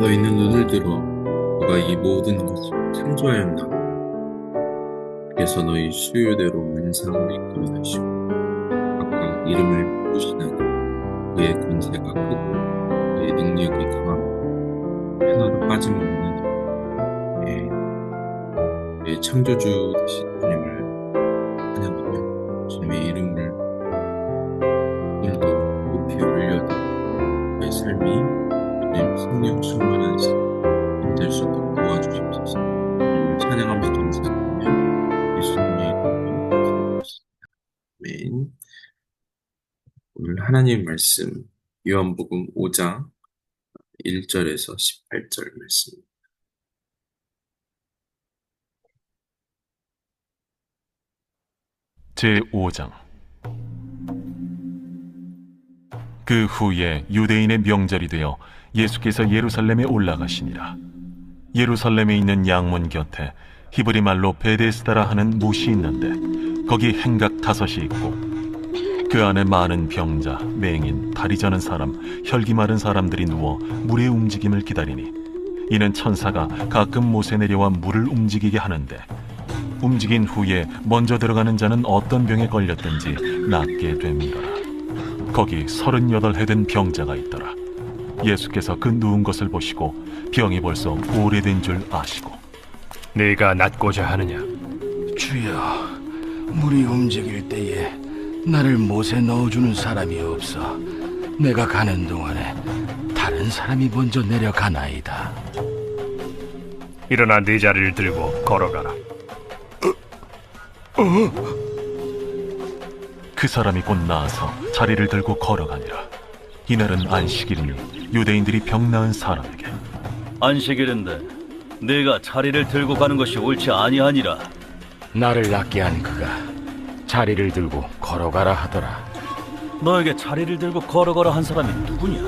너희는 눈을 들어 누가 이 모든 것을 창조하였나? 그래서 너희 수요대로 문상을 이끌어내시고 각각 이름을 부르시나니 그의 권세가 크고 그의 능력이 강하고 하나도 빠짐없는 예, 예, 창조주 되신 주님 아멘 오늘 하나님 말씀 요한복음 5장 1절에서 18절 말씀. 제5장. 그 후에 유대인의 명절이 되어 예수께서 예루살렘에 올라가시니라. 예루살렘에 있는 양문 곁에 히브리 말로 베데스다라 하는 못이 있는데 거기 행각 다섯이 있고 그 안에 많은 병자, 맹인, 다리 저는 사람, 혈기 마른 사람들이 누워 물의 움직임을 기다리니 이는 천사가 가끔 못에 내려와 물을 움직이게 하는데 움직인 후에 먼저 들어가는 자는 어떤 병에 걸렸든지 낫게 됩니다. 거기 서른여덟 해된 병자가 있더라. 예수께서 그 누운 것을 보시고 병이 벌써 오래된 줄 아시고 네가 낫고자 하느냐? 주여, 물이 움직일 때에 나를 못에 넣어주는 사람이 없어. 내가 가는 동안에 다른 사람이 먼저 내려가나이다. 일어나 네 자리를 들고 걸어가라. 그 사람이 곧 나아서 자리를 들고 걸어가니라. 이날은 안식일이니 유대인들이 병 나은 사람에게 안식일인데 네가 자리를 들고 가는 것이 옳지 아니하니라 나를 낫게 한 그가 자리를 들고 걸어가라 하더라. 너에게 자리를 들고 걸어가라 한 사람이 누구냐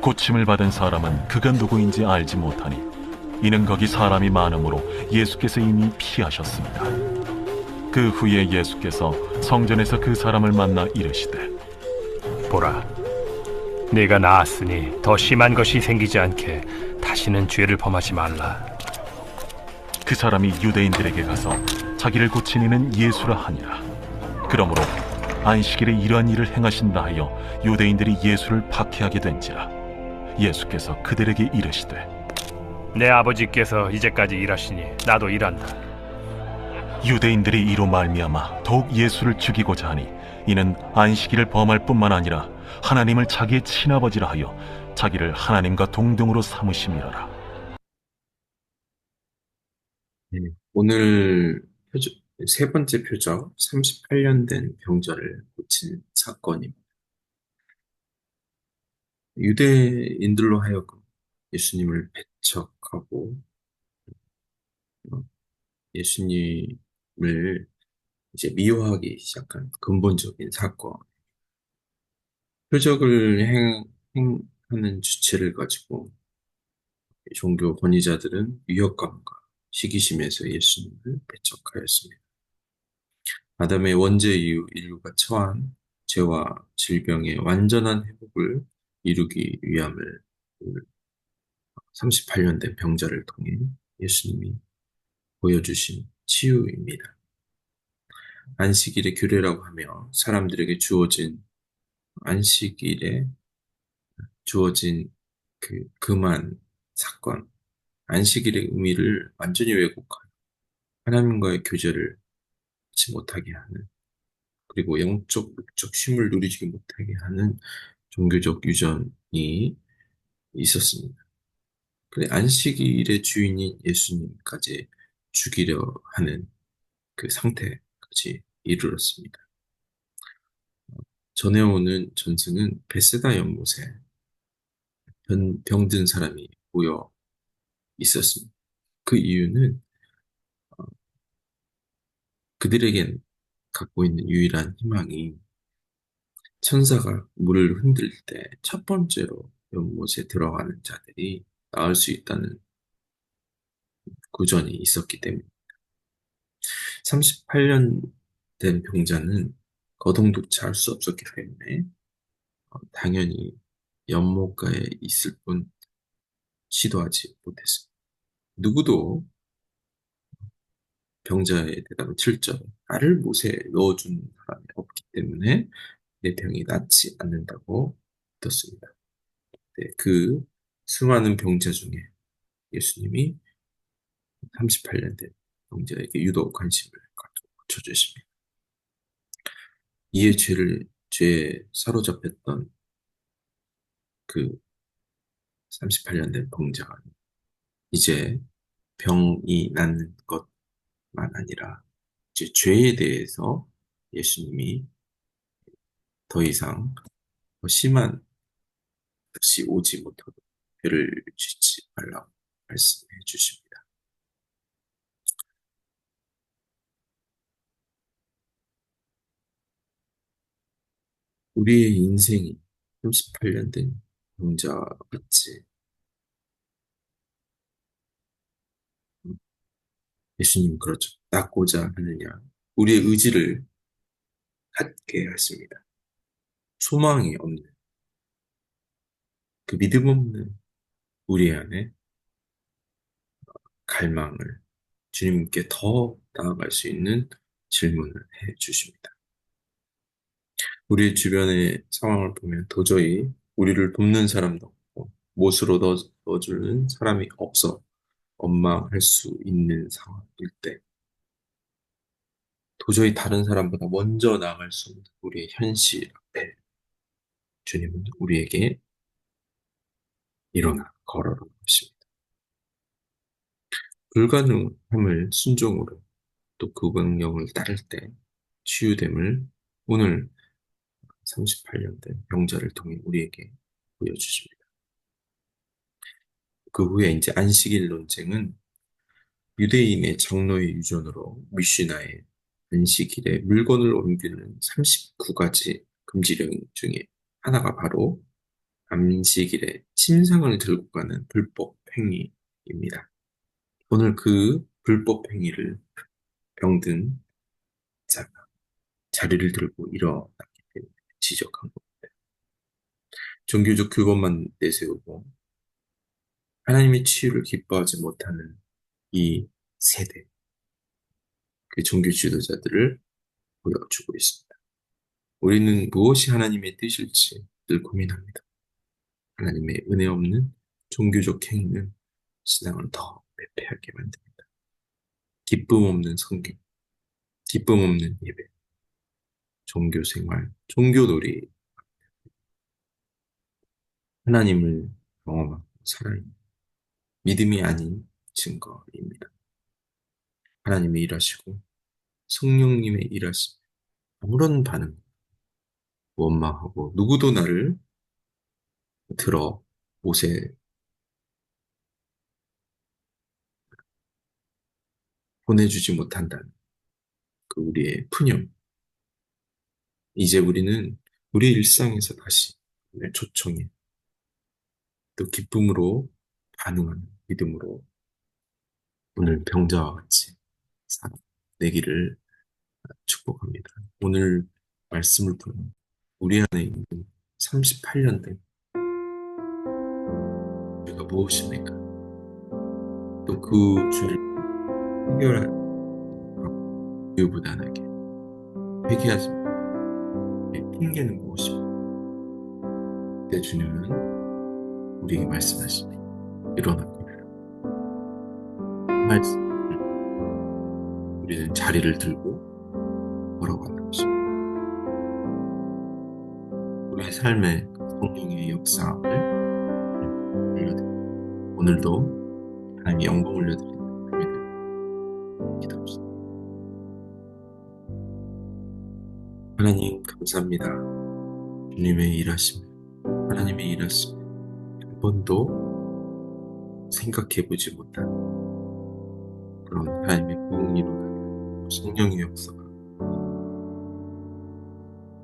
고침을 받은 사람은 그가 누구인지 알지 못하니 이는 거기 사람이 많으므로 예수께서 이미 피하셨습니다. 그 후에 예수께서 성전에서 그 사람을 만나 이르시되 보라, 네가 나았으니 더 심한 것이 생기지 않게 다시는 죄를 범하지 말라. 그 사람이 유대인들에게 가서 자기를 고친 이는 예수라 하니라. 그러므로 안식일에 이러한 일을 행하신다 하여 유대인들이 예수를 박해하게 된지라. 예수께서 그들에게 이르시되 내 아버지께서 이제까지 일하시니 나도 일한다. 유대인들이 이로 말미암아 더욱 예수를 죽이고자 하니 이는 안식일을 범할 뿐만 아니라 하나님을 자기의 친아버지라 하여 자기를 하나님과 동등으로 삼으심이라 네, 오늘 표적, 세 번째 표적 38년 된 병자를 고친 사건입니다. 유대인들로 하여금 예수님을 배척하고 어, 예수님을 이제 미워하기 시작한 근본적인 사건. 표적을 행, 행하는 주체를 가지고 종교 권위자들은 위협감과 시기심에서 예수님을 배척하였습니다. 아담의 원죄 이후 인류가 처한 죄와 질병의 완전한 회복을 이루기 위함을 38년 된 병자를 통해 예수님이 보여주신 치유입니다. 안식일의 규례라고 하며 사람들에게 주어진 안식일에 주어진 그 그만 사건, 안식일의 의미를 완전히 왜곡하여 하나님과의 교제를 하지 못하게 하는 그리고 영적, 육적 쉼을 누리지 못하게 하는 종교적 유전이 있었습니다. 그래 안식일의 주인인 예수님까지 죽이려 하는 그 상태까지 이르렀습니다. 전해오는 전승은 베세다 연못에 병, 병든 사람이 모여 있었습니다. 그 이유는 어, 그들에겐 갖고 있는 유일한 희망이 천사가 물을 흔들 때 첫 번째로 연못에 들어가는 자들이 나을 수 있다는 구전이 있었기 때문입니다. 38년 된 병자는 거동조차 할 수 없었기 때문에 어, 당연히 연못가에 있을 뿐 시도하지 못했습니다. 누구도 병자의 대답을 7절 나를 못에 넣어준 사람이 없기 때문에 내 병이 낫지 않는다고 믿었습니다. 네, 그 수많은 병자 중에 예수님이 38년 된 병자에게 유독 관심을 갖고 고쳐주십니다. 이에 죄를, 죄에 사로잡혔던 그 38년 된 병자가 이제 병이 낫는 것만 아니라 이제 죄에 대해서 예수님이 더 이상 더 심한 것이 오지 못하도록 죄를 짓지 말라고 말씀해 주십니다. 우리의 인생이 38년 된 병자 같이 예수님 그렇죠. 낫고자 하느냐. 우리의 의지를 갖게 하십니다. 소망이 없는 그 믿음 없는 우리 안에 갈망을 주님께 더 나아갈 수 있는 질문을 해 주십니다. 우리 주변의 상황을 보면 도저히 우리를 돕는 사람도 없고 못으로 넣어- 넣어주는 사람이 없어 원망할 수 있는 상황일 때 도저히 다른 사람보다 먼저 나아갈 수 없는 우리의 현실 앞에 주님은 우리에게 일어나 걸어라 하십니다. 불가능함을 순종으로 또 그 명령을 따를 때 치유됨을 오늘 38년 된 병자를 통해 우리에게 보여주십니다. 그 후에 이제 안식일 논쟁은 유대인의 장로의 유전으로 미시나의 안식일에 물건을 옮기는 39가지 금지령 중에 하나가 바로 안식일에 침상을 들고 가는 불법 행위입니다. 오늘 그 불법 행위를 병든 자가 자리를 들고 일어났기 때문에 지적한 겁니다. 종교적 규범만 내세우고 하나님의 치유를 기뻐하지 못하는 이 세대, 그 종교 지도자들을 보여주고 있습니다. 우리는 무엇이 하나님의 뜻일지 늘 고민합니다. 하나님의 은혜 없는 종교적 행위는 신앙을 더 매패하게 만듭니다. 기쁨 없는 성경, 기쁨 없는 예배, 종교 생활, 종교 놀이, 하나님을 경험하고 살아있는 믿음이 아닌 증거입니다. 하나님이 일하시고 성령님의 일하심 아무런 반응 원망하고 누구도 나를 들어 옷에 보내주지 못한다는 그 우리의 푸념 이제 우리는 우리 일상에서 다시 초청해 또 기쁨으로 반응하는 믿음으로 오늘 병자와 같이 살아내기를 축복합니다. 오늘 말씀을 통해 우리 안에 있는 38년 된 죄가 무엇입니까? 또 그 죄를 해결할 유부단하게 회개하지 핑계는 무엇입니까? 내 주님은 우리에게 말씀하시니 일어나기를 말씀 우리는 자리를 들고 걸어가는 것입니다. 우리의 삶의 성령의 역사를. 오늘도 하나님의 영광 올려드리는 삶이 기도합시다. 하나님 감사합니다. 주님의 일하심, 하나님의 일하심 한 번도 생각해보지 못한 그런 하나님의 부흥 일어나는 성령의 역사가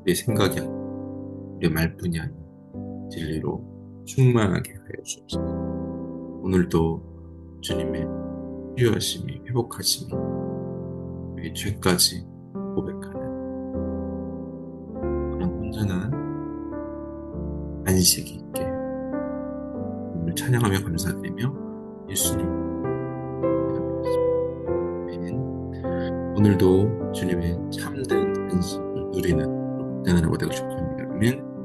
내 생각이 아닌 우리의 말뿐이 아닌 진리로 충만하게 하여 주옵소서. 오늘도 주님의 치유하심이 회복하심이 우리의 죄까지 고백하는 그런 온전한 안식이 있게 찬양하며 감사드리며 예수님. 오늘도 주님의 참된 안식을 누리는 대단하고 되고 싶습니다. 아멘.